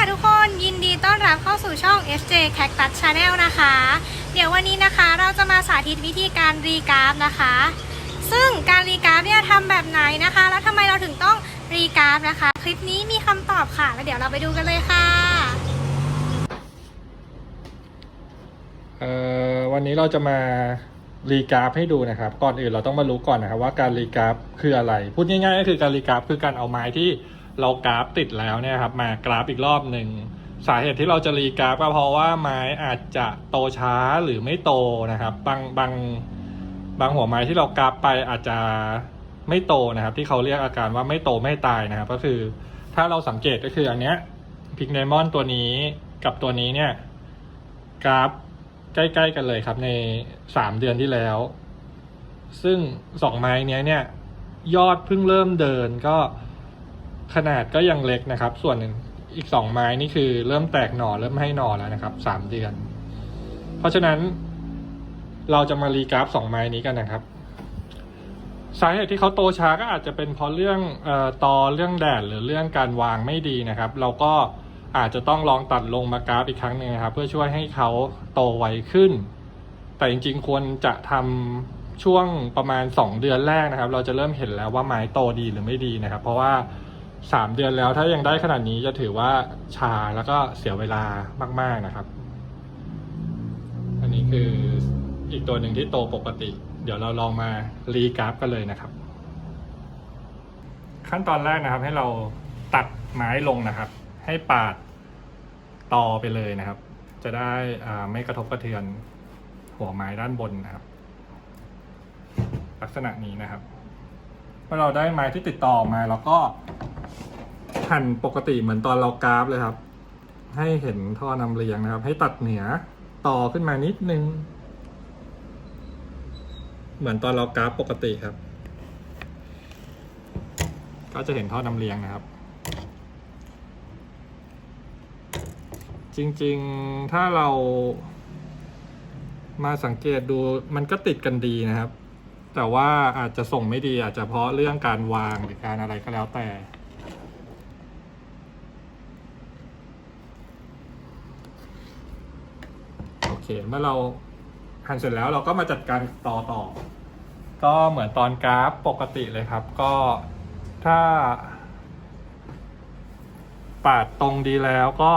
ค่ะทุกคนยินดีต้อนรับเข้าสู่ช่อง FJ Cactus Channel นะคะ เดี๋ยววันนี้นะคะเราจะมาสาธิตวิธีการรีกราฟนะคะ ซึ่งการรีกราฟเนี่ยทำแบบไหนนะคะ แล้วทำไมเราถึงต้องรีกราฟนะคะ คลิปนี้มีคำตอบค่ะ แล้วเดี๋ยวเราไปดูกันเลยค่ะเอ่อวันนี้เราจะมารีกราฟให้ดูนะครับ ก่อนอื่นเราต้องมารู้ก่อนนะครับว่าการรีกราฟคืออะไร พูดง่ายๆก็คือการรีกราฟคือการเอาไม้ที่ เรากราฟติดแล้วเนี่ยครับมากราฟอีกรอบหนึ่งสาเหตุที่เราจะรีกราฟก็เพราะว่าไม้อาจจะโตช้าหรือไม่โตนะครับ บางบางบางหัวไม้ที่เรากราฟไปอาจจะไม่โตนะครับ ที่เขาเรียกอาการว่าไม่โตไม่ตายนะครับ ก็คือถ้าเราสังเกตก็คืออันเนี้ยพิกเนมอนตัวนี้กับตัวนี้เนี่ยกราฟใกล้ๆกันเลยครับในสามเดือนที่แล้ว ซึ่งสองไม้นี้เนี่ยยอดเพิ่งเริ่มเดินก็ ขนาดก็ยังเล็กนะครับ ส่วนอีกสองไม้นี่คือเริ่มแตกหน่อเริ่มให้หน่อแล้วนะครับสามเดือน เพราะฉะนั้น เราจะมารีกราฟสองไม้นี้กันนะครับสาเหตุที่เขาโตช้าก็อาจจะเป็นเพราะเรื่องอ่อตอเรื่องแดดหรือเรื่องการวางไม่ดีนะครับ เราก็อาจจะต้องลองตัดลงมากราฟอีกครั้งหนึ่งนะครับ เพื่อช่วยให้เขาโตไวขึ้น แต่จริงๆควรจะทำช่วงประมาณ 2 เดือนแรกนะครับ เราจะเริ่มเห็นแล้วว่าไม้โตดีหรือไม่ดีนะครับ เพราะว่า 3เดือนแล้วถ้ายังได้ขนาดนี้จะถือว่าชาแล้วก็เสียเวลามาก ๆนะครับ อันนี้คืออีกตัวหนึ่งที่โตปกติ เดี๋ยวเราลองมารีกราฟกันเลยนะครับ ขั้นตอนแรกนะครับ ให้เราตัดไม้ลงนะครับ ให้ปาดตอไปเลยนะครับ จะได้ไม่กระทบกระเทือนหัวไม้ด้านบนนะครับ ลักษณะนี้นะครับเมื่อเราได้ไม้ที่ติดต่อมาเราก็ หั่นปกติเหมือนตอนเรากราฟเลยครับ ให้เห็นท่อนำเรียงนะครับ ให้ตัดเหนือต่อขึ้นมานิดนึง เหมือนตอนเรากราฟปกติครับ ก็จะเห็นท่อนำเรียงนะครับ จริงๆถ้าเรามาสังเกตดูมันก็ติดกันดีนะครับ แต่ว่าอาจจะส่งไม่ดีอาจจะเพราะเรื่องการวางหรือการอะไรก็แล้วแต่ โอ เคเมื่อเราหั่นเสร็จแล้วเราก็มาจัดการต่อต่อ ก็เหมือนตอนกราฟปกติเลยครับ ก็ถ้า ปาดตรงดีแล้วก็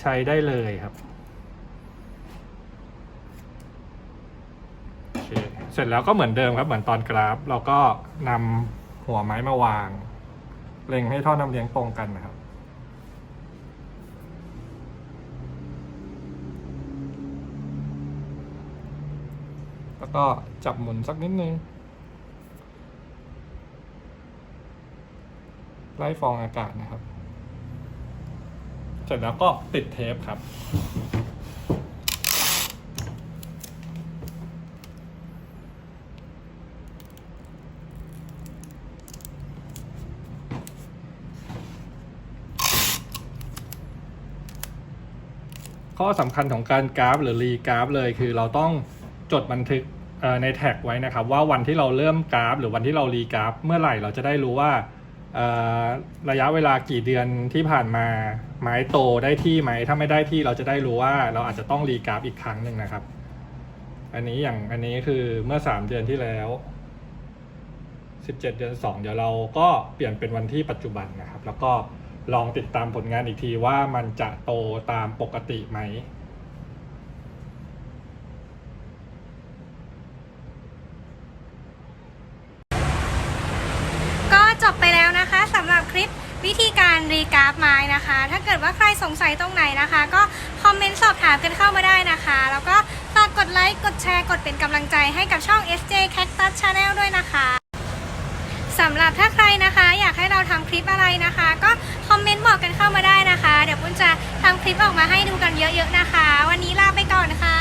ใช้ได้เลยครับเคเสร็จแล้วก็เหมือนเดิมครับเหมือนตอนกราฟ เราก็นำหัวไม้มาวาง เล็งให้ท่อนำเลี้ยงตรงกันนะครับ แล้วก็จับหมุนสักนิดนึงไล่ฟองอากาศนะครับ เสร็จแล้วก็ติดเทปครับ ข้อสำคัญของการกราฟหรือรีกราฟเลยคือเราต้อง จดบันทึกในแท็กไว้นะครับ ว่าวันที่เราเริ่มกราฟ หรือวันที่เรารีกราฟ เมื่อไหร่เราจะได้รู้ว่าระยะเวลากี่เดือนที่ผ่านมาไม้โตได้ที่ไหมถ้าไม่ได้ที่เราจะได้รู้ว่าเราอาจจะต้องรีกราฟอีกครั้งหนึ่งนะครับ อันนี้อย่างอันนี้คือเมื่อ 3 เดือนที่แล้ว 17 เดือน 2 เดี๋ยวเราก็เปลี่ยนเป็นวันที่ปัจจุบันนะครับ แล้วก็ลองติดตามผลงานอีกทีว่ามันจะโตตามปกติไหม บไปแล้วนะคะสำหรับคลิปวิธีการรีกราฟไม้นะคะ ถ้าเกิดว่าใครสงสัยตรงไหนนะคะ ก็คอมเมนต์สอบถามกันเข้ามาได้นะคะ แล้วก็ฝากกดไลค์กดแชร์กดเป็นกำลังใจให้กับช่อง SJ Cactus Channel ด้วยนะคะสำหรับถ้าใครนะคะ อยากให้เราทำคลิปอะไรนะคะ ก็คอมเมนต์บอกกันเข้ามาได้นะคะ เดี๋ยวปุ้นจะทำคลิปออกมาให้ดูกันเยอะๆนะคะ วันนี้ลาไปก่อนนะค่ะ